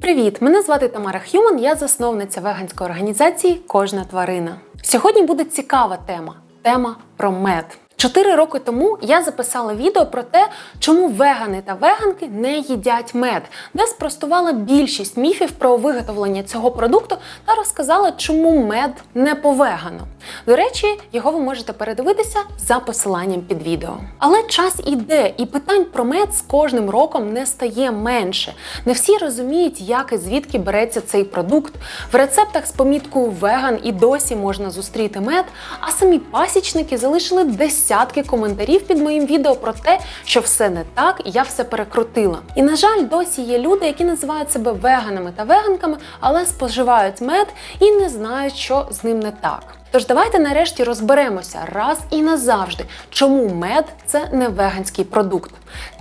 Привіт! Мене звати Тамара Х'юман, я засновниця веганської організації Кожна тварина. Сьогодні буде цікава тема тема про мед. Чотири роки тому я записала відео про те, чому вегани та веганки не їдять мед, де спростувала більшість міфів про виготовлення цього продукту та розказала, чому мед не повегано. До речі, його ви можете передивитися за посиланням під відео. Але час іде, і питань про мед з кожним роком не стає менше. Не всі розуміють, як і звідки береться цей продукт. В рецептах з поміткою веган і досі можна зустріти мед, а самі пасічники залишили десятки коментарів під моїм відео про те, що все не так, і я все перекрутила. І на жаль, досі є люди, які називають себе веганами та веганками, але споживають мед і не знають, що з ним не так. Тож давайте нарешті розберемося раз і назавжди, чому мед це не веганський продукт.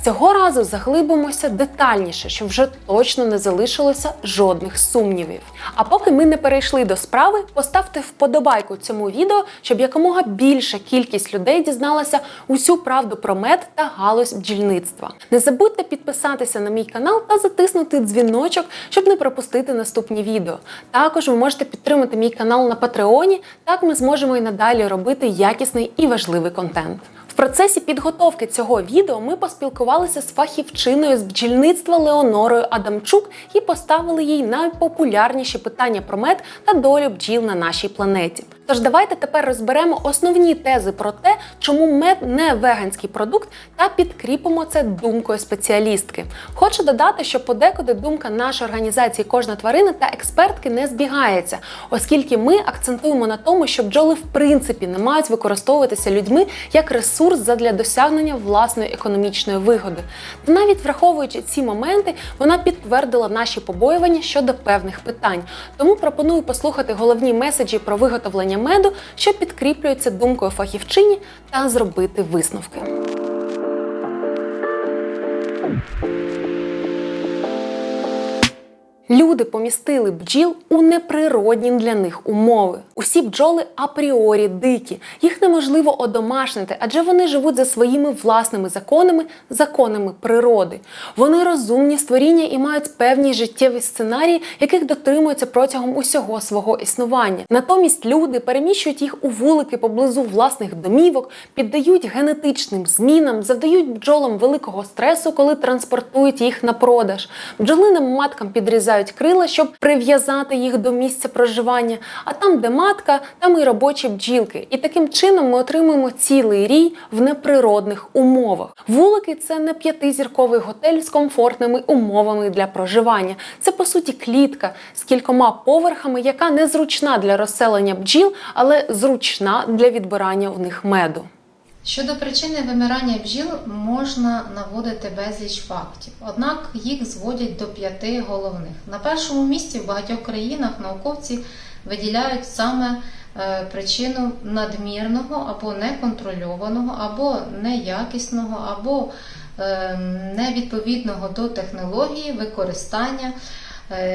Цього разу заглибимося детальніше, щоб вже точно не залишилося жодних сумнівів. А поки ми не перейшли до справи, поставте вподобайку цьому відео, щоб якомога більша кількість людей дізналася усю правду про мед та галузь бджільництва. Не забудьте підписатися на мій канал та затиснути дзвіночок, щоб не пропустити наступні відео. Також ви можете підтримати мій канал на Патреоні. Так ми зможемо і надалі робити якісний і важливий контент. В процесі підготовки цього відео ми поспілкувалися з фахівчиною з бджільництва Леонорою Адамчук і поставили їй найпопулярніші питання про мед та долю бджіл на нашій планеті. Тож давайте тепер розберемо основні тези про те, чому мед не веганський продукт, та підкріпимо це думкою спеціалістки. Хочу додати, що подекуди думка нашої організації Кожна тварина та експертки не збігається, оскільки ми акцентуємо на тому, що бджоли в принципі не мають використовуватися людьми як ресурс задля досягнення власної економічної вигоди. Та навіть враховуючи ці моменти, вона підтвердила наші побоювання щодо певних питань. Тому пропоную послухати головні меседжі про виготовлення меду, що підкріплюється думкою фахівчині, та зробити висновки. Люди помістили бджіл у неприродні для них умови. Усі бджоли апріорі дикі, їх неможливо одомашнити, адже вони живуть за своїми власними законами, законами природи. Вони розумні створіння і мають певні життєві сценарії, яких дотримуються протягом усього свого існування. Натомість люди переміщують їх у вулики поблизу власних домівок, піддають генетичним змінам, завдають бджолам великого стресу, коли транспортують їх на продаж. Бджолиним маткам підрізають крила, щоб прив'язати їх до місця проживання. А там, де матка, там і робочі бджілки. І таким чином ми отримуємо цілий рій в неприродних умовах. Вулики це не п'ятизірковий готель з комфортними умовами для проживання. Це по суті клітка з кількома поверхами, яка незручна для розселення бджіл, але зручна для відбирання в них меду. Щодо причини вимирання бджіл можна наводити безліч фактів, однак їх зводять до п'яти головних. На першому місці в багатьох країнах науковці виділяють саме е, причину надмірного або неконтрольованого, або неякісного, або е, невідповідного до технології використання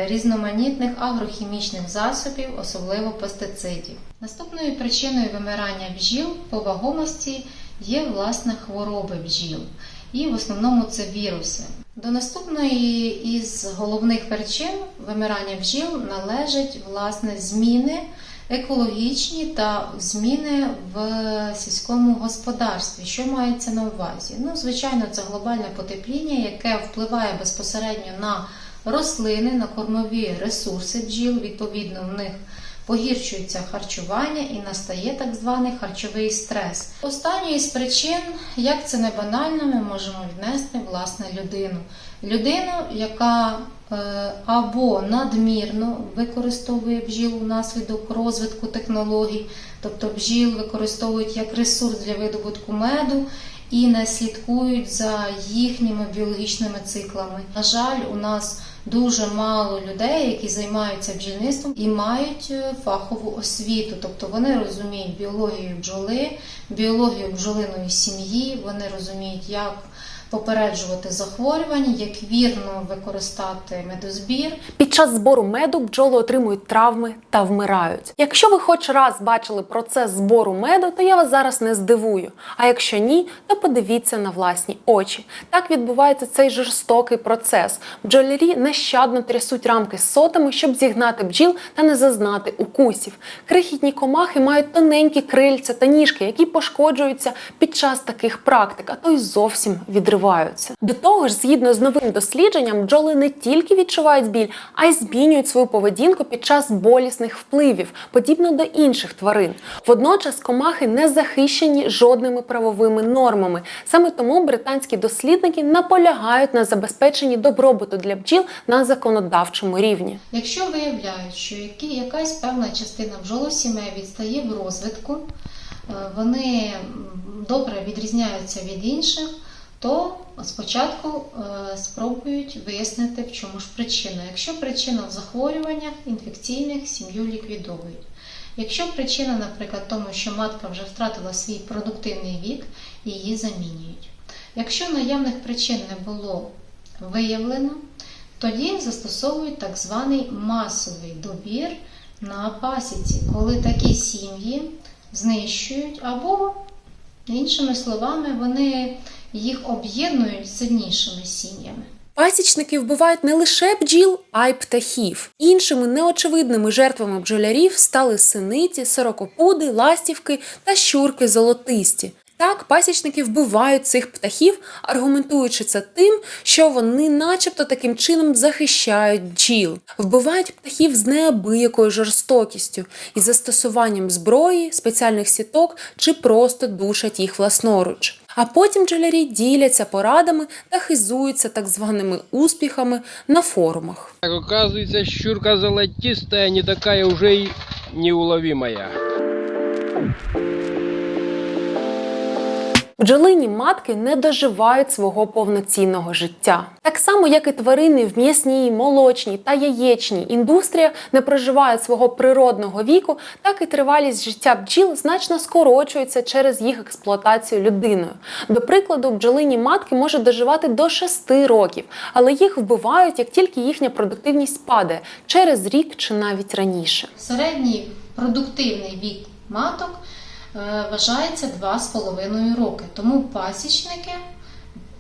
різноманітних агрохімічних засобів, особливо пестицидів. Наступною причиною вимирання бджіл по вагомості є власне хвороби бджіл, і в основному це віруси. До наступної із головних причин вимирання бджіл належать власне зміни екологічні та зміни в сільському господарстві. Що мається на увазі? Ну, звичайно, це глобальне потепління, яке впливає безпосередньо на рослини, на кормові ресурси бджіл, відповідно, в них погіршується харчування і настає так званий харчовий стрес. Останньою з причин, як це не банально, ми можемо віднести власне людину. Людину, яка е, або надмірно використовує бджіл внаслідок розвитку технологій, тобто бджіл використовують як ресурс для видобутку меду. І не слідкують за їхніми біологічними циклами. На жаль, у нас дуже мало людей, які займаються бджільництвом і мають е, фахову освіту, тобто вони розуміють біологію бджоли, біологію бджолиної сім'ї, вони розуміють, як попереджувати захворювання, як вірно використати медозбір. Під час збору меду бджоли отримують травми та вмирають. Якщо ви хоч раз бачили процес збору меду, то я вас зараз не здивую. А якщо ні, то подивіться на власні очі. Так відбувається цей жорстокий процес. Бджолярі нещадно трясуть рамки з сотами, щоб зігнати бджіл та не зазнати укусів. Крихітні комахи мають тоненькі крильця та ніжки, які пошкоджуються під час таких практик, а то й зовсім відриваються. До того ж, згідно з новим дослідженням, бджоли не тільки відчувають біль, а й змінюють свою поведінку під час болісних впливів, подібно до інших тварин. Водночас комахи не захищені жодними правовими нормами. Саме тому британські дослідники наполягають на забезпеченні добробуту для бджіл на законодавчому рівні. Якщо виявляють, що якась певна частина бджолосімей відстає в розвитку, е, вони добре відрізняються від інших, то спочатку е, спробують вияснити, в чому ж причина. Якщо причина в захворюваннях інфекційних, сім'ю ліквідовують. Якщо причина, наприклад, тому, що матка вже втратила свій продуктивний вік, її замінюють. Якщо наявних причин не було виявлено, тоді застосовують так званий масовий добір на пасіці, коли такі сім'ї знищують або, іншими словами, вони їх об'єднують сильнішими сім'ями. Пасічники вбивають не лише бджіл, а й птахів. Іншими неочевидними жертвами бджолярів стали синиці, сорокопуди, ластівки та щурки золотисті. Так, пасічники вбивають цих птахів, аргументуючи це тим, що вони, начебто, таким чином захищають бджіл, вбивають птахів з неабиякою жорстокістю із застосуванням зброї, спеціальних сіток чи просто душать їх власноруч. А потім джелярі діляться порадами та хизуються так званими успіхами на форумах. Так оказується, щурка золотіста, не така уже и неуловимая. Бджолині матки не доживають свого повноцінного життя. Так само, як і тварини в м'ясній, молочній та яєчній індустріях не проживають свого природного віку, так і тривалість життя бджіл значно скорочується через їх експлуатацію людиною. До прикладу, бджолині матки можуть доживати до 6 років, але їх вбивають, як тільки їхня продуктивність падає через рік чи навіть раніше. Середній продуктивний вік маток вважається 2,5 роки. Тому пасічники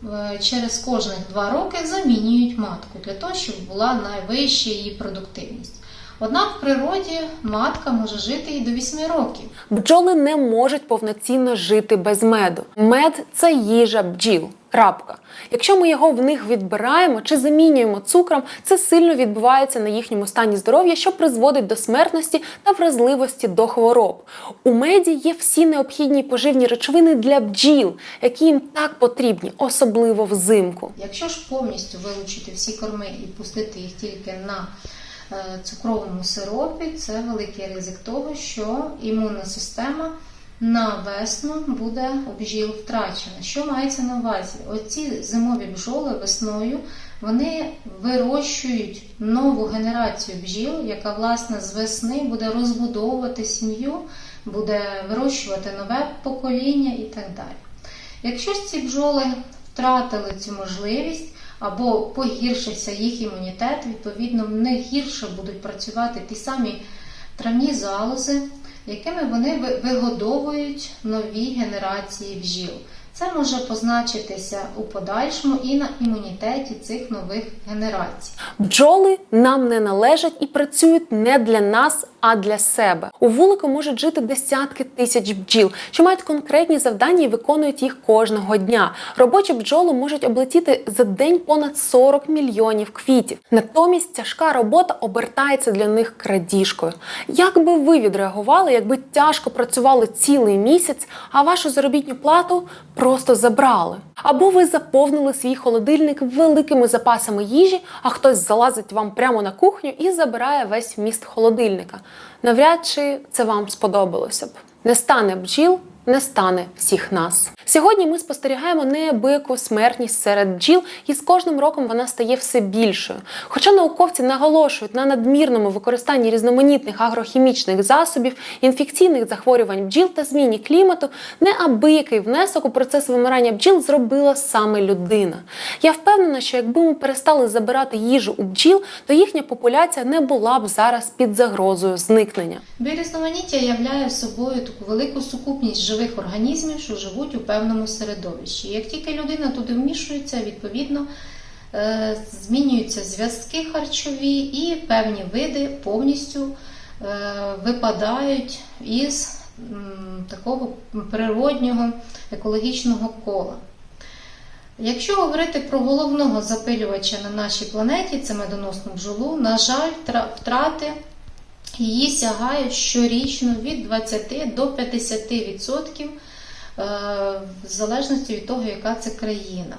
е, через кожних 2 роки замінюють матку для того, щоб була найвища її продуктивність. Однак в природі матка може жити і до 8 років. Бджоли не можуть повноцінно жити без меду. Мед це їжа бджіл. Крапка. Якщо ми його в них відбираємо чи замінюємо цукром, це сильно відбувається на їхньому стані здоров'я, що призводить до смертності та вразливості до хвороб. У меді є всі необхідні поживні речовини для бджіл, які їм так потрібні, особливо взимку. Якщо ж повністю вилучити всі корми і пустити їх тільки на е, цукровому сиропі, це великий ризик того, що імунна система на весну буде у бджіл втрачена. Що мається на увазі? Оці зимові бджоли весною вони вирощують нову генерацію бджіл, яка власне з весни буде розбудовувати сім'ю, буде вирощувати нове покоління і так далі. Якщо ці бджоли втратили цю можливість або погіршився їх імунітет, відповідно, в них гірше будуть працювати ті самі травні залози, якими вони вигодовують нові генерації бджіл. Це може позначитися у подальшому і на імунітеті цих нових генерацій. Бджоли нам не належать і працюють не для нас, а для себе. У вулику можуть жити десятки тисяч бджіл, що мають конкретні завдання і виконують їх кожного дня. Робочі бджоли можуть облетіти за день понад 40 мільйонів квітів. Натомість тяжка робота обертається для них крадіжкою. Як би ви відреагували, якби тяжко працювали цілий місяць, а вашу заробітну плату просто забрали? Або ви заповнили свій холодильник великими запасами їжі, а хтось залазить вам прямо на кухню і забирає весь вміст холодильника. Навряд чи це вам сподобалося б. Не стане бджіл, не стане всіх нас. Сьогодні ми спостерігаємо неабияку смертність серед бджіл, і з кожним роком вона стає все більшою. Хоча науковці наголошують на надмірному використанні різноманітних агрохімічних засобів, інфекційних захворювань бджіл та зміні клімату, неабиякий внесок у процес вимирання бджіл зробила саме людина. Я впевнена, що якби ми перестали забирати їжу у бджіл, то їхня популяція не була б зараз під загрозою зникнення. Біорізноманіття являє собою таку велику сукупність живих організмів, що живуть у певному середовищі. Як тільки людина туди вмішується, відповідно е, змінюються зв'язки харчові і певні види повністю е, випадають із такого природнього екологічного кола. Якщо говорити про головного запилювача на нашій планеті, це медоносну бджолу, на жаль, втрати її сягають щорічно від 20 до 50%, е, в залежності від того, яка це країна.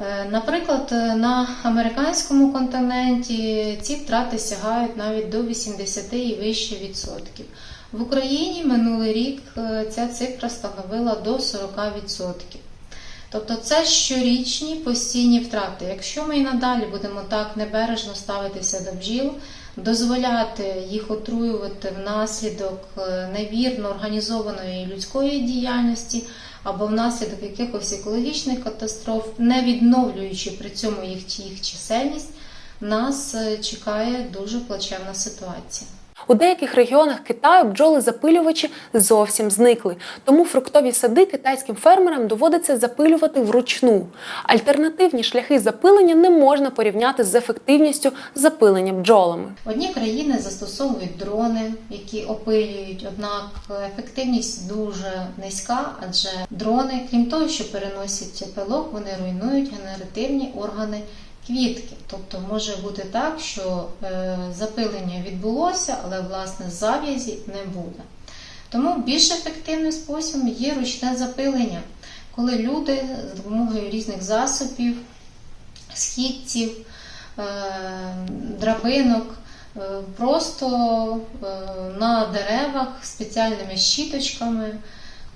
Е, Наприклад, е, на американському континенті ці втрати сягають навіть до 80 і вище відсотків. В Україні минулий рік е, ця цифра становила до 40%. Тобто це щорічні постійні втрати. Якщо ми і надалі будемо так небережно ставитися до бджіл, дозволяти їх отруювати внаслідок е, невірно організованої людської діяльності або внаслідок якихось екологічних катастроф, не відновлюючи при цьому їх, їх чисельність, нас е, чекає дуже плачевна ситуація. У деяких регіонах Китаю бджоли-запилювачі зовсім зникли, тому фруктові сади китайським фермерам доводиться запилювати вручну. Альтернативні шляхи запилення не можна порівняти з ефективністю запилення бджолами. Одні країни застосовують дрони, які опилюють, однак ефективність дуже низька, адже дрони, крім того, що переносять пилок, вони руйнують генеративні органи квітки. Тобто може бути так, що е, запилення відбулося, але власне зав'язі не буде. Тому більш ефективним способом є ручне запилення, коли люди з допомогою різних засобів, східців, е, драбинок е, просто на деревах спеціальними щіточками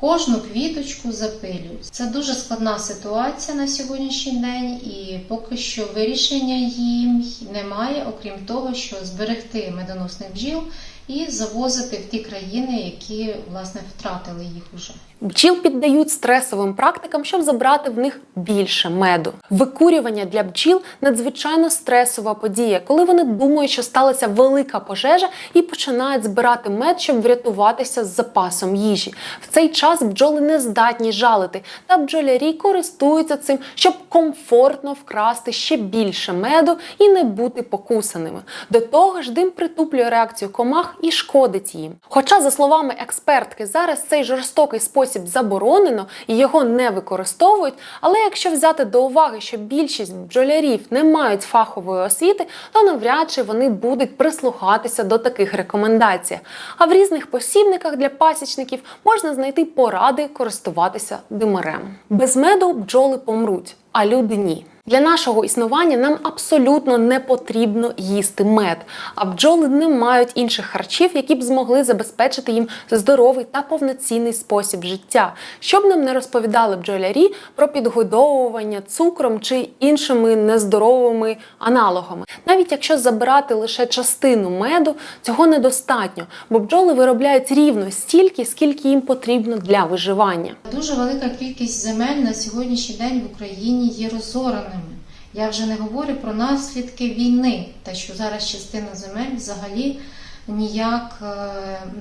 кожну квіточку запилюють. Це дуже складна ситуація на сьогоднішній день, і поки що вирішення їм немає, окрім того, що зберегти медоносних бджіл і завозити в ті країни, які власне втратили їх уже. Бджіл піддають стресовим практикам, щоб забрати в них більше меду. Викурювання для бджіл надзвичайно стресова подія, коли вони думають, що сталася велика пожежа і починають збирати мед, щоб врятуватися з запасом їжі. В цей час бджоли не здатні жалити, та бджолярі користуються цим, щоб комфортно вкрасти ще більше меду і не бути покусаними. До того ж, дим притуплює реакцію комах і шкодить їм. Хоча, за словами експертки, зараз цей жорстокий спосіб заборонено і його не використовують. Але якщо взяти до уваги, що більшість бджолярів не мають фахової освіти, то навряд чи вони будуть прислухатися до таких рекомендацій. А в різних посібниках для пасічників можна знайти поради користуватися димарем. Без меду бджоли помруть, а люди ні. Для нашого існування нам абсолютно не потрібно їсти мед, а бджоли не мають інших харчів, які б змогли забезпечити їм здоровий та повноцінний спосіб життя. Щоб нам не розповідали бджолярі про підгодовування цукром чи іншими нездоровими аналогами. Навіть якщо забирати лише частину меду, цього недостатньо, бо бджоли виробляють рівно стільки, скільки їм потрібно для виживання. Дуже велика кількість земель на сьогоднішній день в Україні є розореними. Я вже не говорю про наслідки війни, те, що зараз частина земель взагалі ніяк е,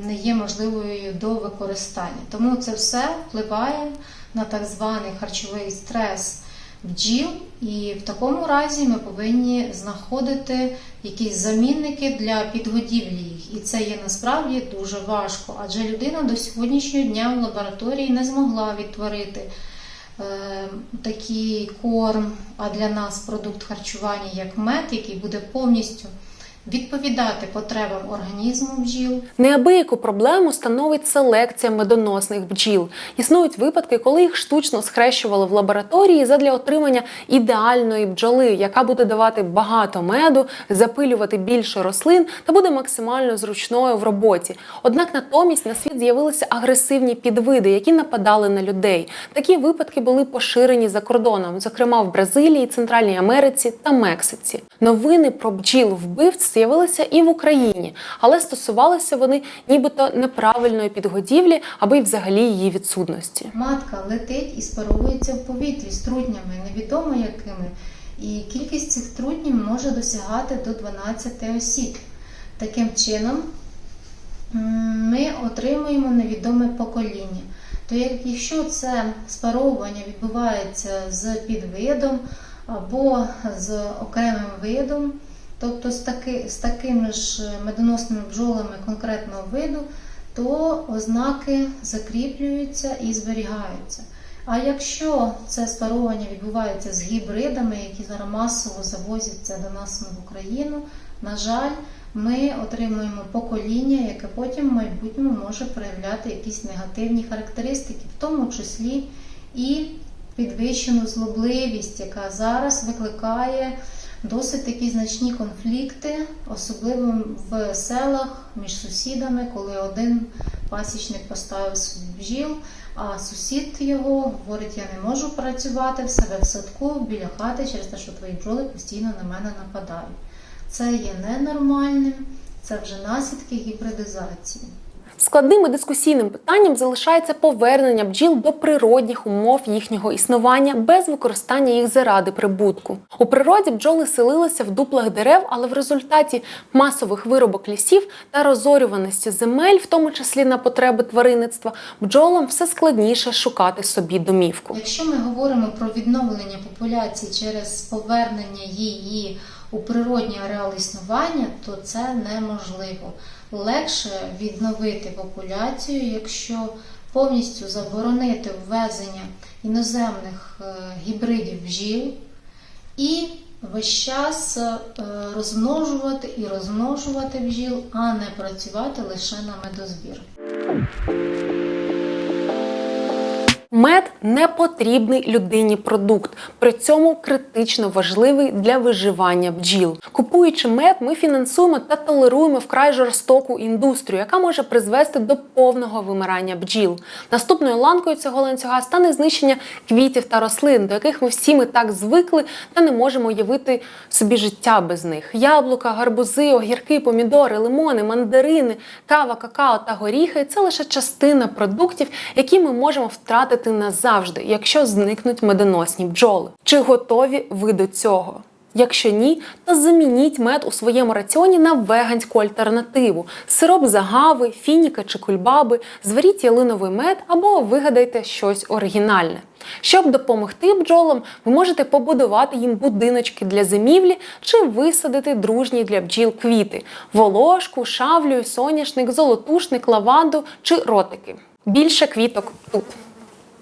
не є можливою до використання. Тому це все впливає на так званий харчовий стрес бджіл, і в такому разі ми повинні знаходити якісь замінники для підгодівлі їх. І це є насправді дуже важко, адже людина до сьогоднішнього дня в лабораторії не змогла відтворити такий корм, а для нас продукт харчування як мед, який буде повністю відповідати потребам організму бджіл, Неабияку проблему становить селекція медоносних бджіл. Існують випадки, коли їх штучно схрещували в лабораторії задля отримання ідеальної бджоли, яка буде давати багато меду, запилювати більше рослин та буде максимально зручною в роботі. Однак натомість на світ з'явилися агресивні підвиди, які нападали на людей. Такі випадки були поширені за кордоном, зокрема в Бразилії, Центральній Америці та Мексиці. Новини про бджіл вбивць з'явилися і в Україні, але стосувалися вони нібито неправильної підгодівлі або й взагалі її відсутності. матка летить і спаровується в повітрі з трутнями, невідомо якими. І кількість цих трутнів може досягати до 12 осіб. Таким чином, ми отримуємо невідоме покоління. То якщо це спаровування відбувається з підвидом або з окремим видом, тобто з, таки, з такими ж медоносними бджолами конкретного виду, то ознаки закріплюються і зберігаються. А якщо це спаровування відбувається з гібридами, які зараз масово завозяться до нас в Україну, на жаль, ми отримуємо покоління, яке потім в майбутньому може проявляти якісь негативні характеристики, в тому числі і підвищену злобливість, яка зараз викликає досить такі значні конфлікти, особливо в селах між сусідами, коли один пасічник поставив собі бджіл, а сусід його говорить: я не можу працювати в себе в садку біля хати через те, що твої бджоли постійно на мене нападають. Це є ненормальним, це вже наслідки гібридизації. Складним і дискусійним питанням залишається повернення бджіл до природних умов їхнього існування без використання їх заради прибутку. У природі бджоли селилися в дуплах дерев, але в результаті масових виробок лісів та розорюваності земель, в тому числі на потреби тваринництва, бджолам все складніше шукати собі домівку. Якщо ми говоримо про відновлення популяції через повернення її у природній ареал існування, то це неможливо. Легше відновити популяцію, якщо повністю заборонити ввезення іноземних е, гібридів бджіл і весь час е, розмножувати і розмножувати бджіл, а не працювати лише на медозбір. Мед не потрібний людині продукт, при цьому критично важливий для виживання бджіл. Купуючи мед, ми фінансуємо та толеруємо вкрай жорстоку індустрію, яка може призвести до повного вимирання бджіл. Наступною ланкою цього ланцюга стане знищення квітів та рослин, до яких ми всі ми так звикли та не можемо уявити собі життя без них. Яблука, гарбузи, огірки, помідори, лимони, мандарини, кава, какао та горіхи це лише частина продуктів, які ми можемо втратити назавжди, якщо зникнуть медоносні бджоли. Чи готові ви до цього? Якщо ні, то замініть мед у своєму раціоні на веганську альтернативу: сироп з агави, фініка чи кульбаби, зваріть ялиновий мед або вигадайте щось оригінальне. Щоб допомогти бджолам, ви можете побудувати їм будиночки для зимівлі чи висадити дружні для бджіл квіти: волошку, шавлю, соняшник, золотушник, лаванду чи ротики. Більше квіток тут.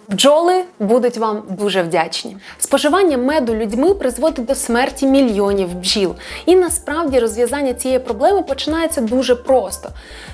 Бджоли будуть вам дуже вдячні. Споживання меду людьми призводить до смерті мільйонів бджіл. І насправді розв'язання цієї проблеми починається дуже просто.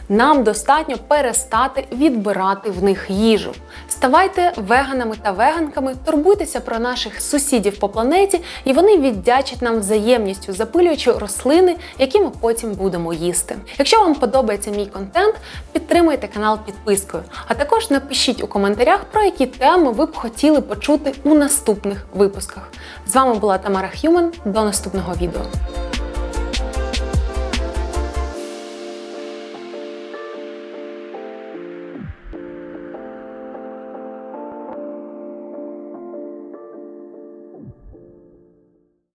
Нам достатньо перестати відбирати в них їжу. Ставайте веганами та веганками, турбуйтеся про наших сусідів по планеті, і вони віддячать нам взаємністю, запилюючи рослини, які ми потім будемо їсти. Якщо вам подобається мій контент, підтримуйте канал підпискою, а також напишіть у коментарях, про які теми ви б хотіли почути у наступних випусках. З вами була Тамара Х'юман. До наступного відео.